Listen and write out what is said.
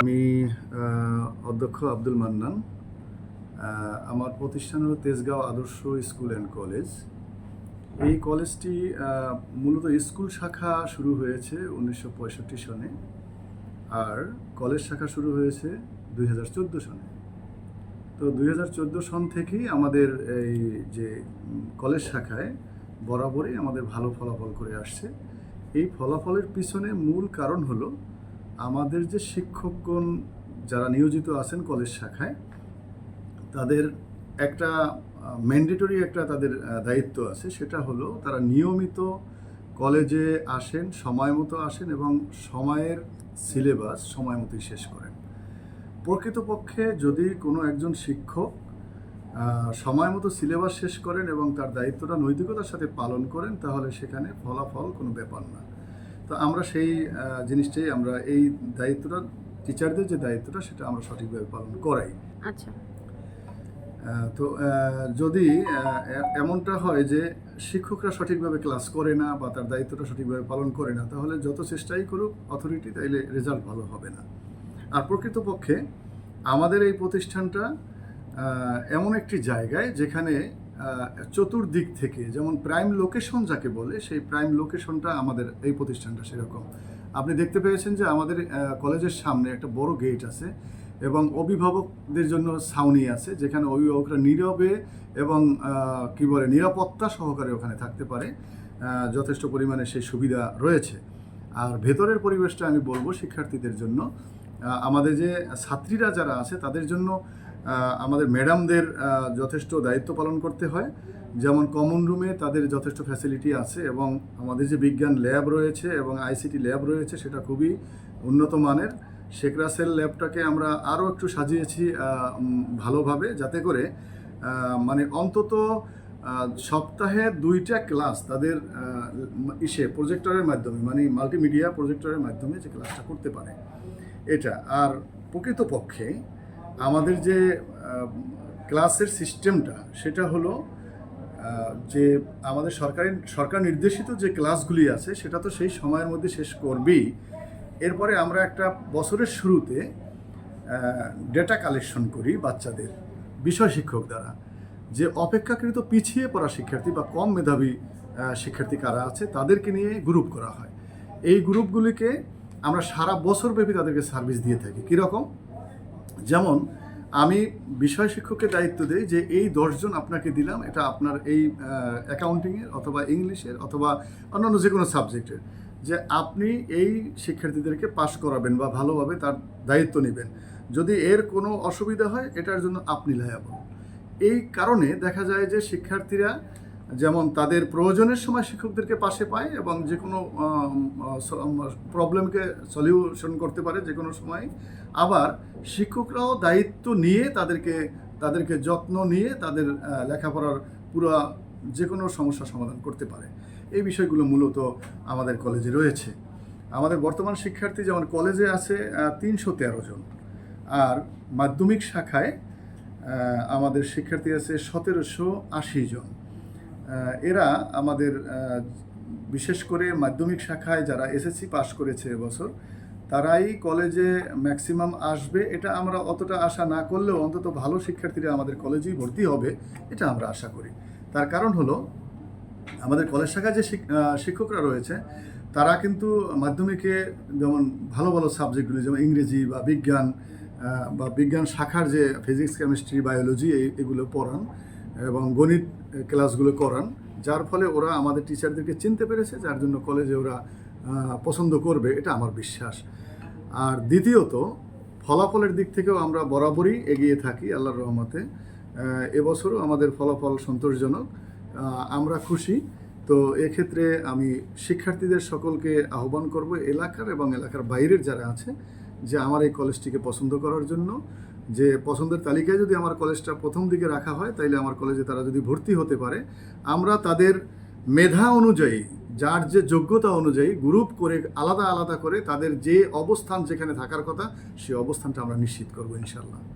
আমি অধ্যক্ষ আব্দুল মান্নান। আমার প্রতিষ্ঠান হলো তেজগাঁও আদর্শ স্কুল অ্যান্ড কলেজ। এই কলেজটি মূলত স্কুল শাখা শুরু হয়েছে উনিশশো পঁয়ষট্টি সনে আর কলেজ শাখা শুরু হয়েছে দুই হাজার চোদ্দ সনে। তো দুই হাজার চোদ্দ সন থেকেই আমাদের এই যে কলেজ শাখায় বরাবরই আমাদের ভালো ফলাফল করে আসছে। এই ফলাফলের পিছনে মূল কারণ হলো, আমাদের যে শিক্ষকগণ যারা নিয়োজিত আছেন কলেজ শাখায়, তাদের একটা ম্যান্ডেটরি একটা তাদের দায়িত্ব আছে। সেটা হলো তারা নিয়মিত কলেজে আসেন, সময় মতো আসেন এবং সময়ের সিলেবাস সময় মতোই শেষ করেন। প্রকৃতপক্ষে যদি কোনো একজন শিক্ষক সময় মতো সিলেবাস শেষ করেন এবং তার দায়িত্বটা নৈতিকতার সাথে পালন করেন তাহলে সেখানে ফলাফল কোনো ব্যাপার না। তো আমরা সেই জিনিসটাই আমরা এই দায়িত্বটা টিচারদের যে দায়িত্বটা সেটা আমরা সঠিকভাবে পালন করাই। আচ্ছা। তো যদি এমনটা হয় যে শিক্ষকরা সঠিকভাবে ক্লাস করে না বা তার দায়িত্বটা সঠিকভাবে পালন করে না তাহলে যত চেষ্টাই করুক অথরিটি তাইলে রেজাল্ট ভালো হবে না। আর প্রকৃতপক্ষে আমাদের এই প্রতিষ্ঠানটা এমন একটি জায়গায় যেখানে চতুর্দিক থেকে, যেমন প্রাইম লোকেশন যাকে বলে, সেই প্রাইম লোকেশনটা আমাদের এই প্রতিষ্ঠানটা সেরকম। আপনি দেখতে পেয়েছেন যে আমাদের কলেজের সামনে একটা বড় গেট আছে এবং অভিভাবকদের জন্য ছাউনি আছে, যেখানে অভিভাবকরা নীরবে এবং কি বলে, নিরাপত্তা সহকারে ওখানে থাকতে পারে। যথেষ্ট পরিমাণে সেই সুবিধা রয়েছে। আর ভেতরের পরিবেশটা আমি বলব শিক্ষার্থীদের জন্য। আমাদের যে ছাত্রীরা যারা আছে, তাদের জন্য আমাদের ম্যাডামদের যথেষ্ট দায়িত্ব পালন করতে হয়। যেমন কমন রুমে তাদের যথেষ্ট ফ্যাসিলিটি আছে এবং আমাদের যে বিজ্ঞান ল্যাব রয়েছে এবং আইসিটি ল্যাব রয়েছে সেটা খুবই উন্নত মানের। শেখ রাসেল ল্যাবটাকে আমরা আরও একটু সাজিয়েছি ভালোভাবে যাতে করে মানে অন্তত সপ্তাহে দুইটা ক্লাস তাদের ইসে প্রজেক্টরের মাধ্যমে মানে মাল্টিমিডিয়া প্রজেক্টরের মাধ্যমে যে ক্লাসটা করতে পারে। এটা আর প্রকৃতপক্ষে আমাদের যে ক্লাসের সিস্টেমটা, সেটা হলো যে আমাদের সরকারি সরকার নির্দেশিত যে ক্লাসগুলি আছে, সেটা তো সেই সময়ের মধ্যে শেষ করবেই। এরপরে আমরা একটা বছরের শুরুতে ডেটা কালেকশন করি বাচ্চাদের, বিষয় শিক্ষক দ্বারা। যে অপেক্ষাকৃত পিছিয়ে পড়া শিক্ষার্থী বা কম মেধাবী শিক্ষার্থী কারা আছে, তাদেরকে নিয়ে গ্রুপ করা হয়। এই গ্রুপগুলিকে আমরা সারা বছর ব্যাপী তাদেরকে সার্ভিস দিয়ে থাকি। কীরকম? যেমন, আমি বিষয় শিক্ষকের দায়িত্ব দিই যে এই দশজন আপনাকে দিলাম, এটা আপনার এই অ্যাকাউন্টিংয়ের অথবা ইংলিশের অথবা অন্যান্য যে কোনো সাবজেক্টের যে আপনি এই শিক্ষার্থীদেরকে পাশ করাবেন বা ভালোভাবে তার দায়িত্ব নেবেন। যদি এর কোনো অসুবিধা হয়, এটার জন্য আপনি লায়াবল। এই কারণে দেখা যায় যে শিক্ষার্থীরা যেমন তাদের প্রয়োজনের সময় শিক্ষকদেরকে পাশে পায় এবং যে কোনো প্রবলেমকে সলিউশন করতে পারে যে কোনো সময়, আবার শিক্ষকরাও দায়িত্ব নিয়ে তাদেরকে তাদেরকে যত্ন নিয়ে তাদের লেখাপড়ার পুরো যে কোনো সমস্যা সমাধান করতে পারে। এই বিষয়গুলো মূলত আমাদের কলেজে রয়েছে। আমাদের বর্তমান শিক্ষার্থী যেমন কলেজে আছে তিনশো তেরো জন। আর মাধ্যমিক শাখায় আমাদের শিক্ষার্থী আছে সতেরোশো আশি জন। এরা আমাদের বিশেষ করে মাধ্যমিক শাখায় যারা এসএসসি পাশ করেছে এবছর তারাই কলেজে ম্যাক্সিমাম আসবে। এটা আমরা অতটা আশা না করলেও অন্তত ভালো শিক্ষার্থীরা আমাদের কলেজেই ভর্তি হবে, এটা আমরা আশা করি। তার কারণ হলো, আমাদের কলেজ শাখায় যে শিক্ষকরা রয়েছে, তারা কিন্তু মাধ্যমিকে যেমন ভালো ভালো সাবজেক্টগুলি, যেমন ইংরেজি বা বিজ্ঞান বা বিজ্ঞান শাখার যে ফিজিক্স, কেমিস্ট্রি, বায়োলজি এগুলো পড়ান এবং গণিত ক্লাসগুলো করান, যার ফলে ওরা আমাদের টিচারদেরকে চিনতে পেরেছে, যার জন্য কলেজে ওরা পছন্দ করবে, এটা আমার বিশ্বাস। আর দ্বিতীয়ত, ফলাফলের দিক থেকেও আমরা বরাবরই এগিয়ে থাকি আল্লাহর রহমতে। এবছরও আমাদের ফলাফল সন্তোষজনক। আমরা খুশি। তো এক্ষেত্রে আমি শিক্ষার্থীদের সকলকে আহ্বান করব এলাকার এবং এলাকার বাইরের যারা আছে, যে আমার এই কলেজটিকে পছন্দ করার জন্য। যে পছন্দের তালিকায় যদি আমার কলেজটা প্রথম দিকে রাখা হয়, তাইলে আমার কলেজে তারা যদি ভর্তি হতে পারে, আমরা তাদের মেধা অনুযায়ী যার যে যোগ্যতা অনুযায়ী গ্রুপ করে আলাদা আলাদা করে তাদের যে অবস্থান যেখানে থাকার কথা সেই অবস্থানটা আমরা নিশ্চিত করব ইনশাল্লাহ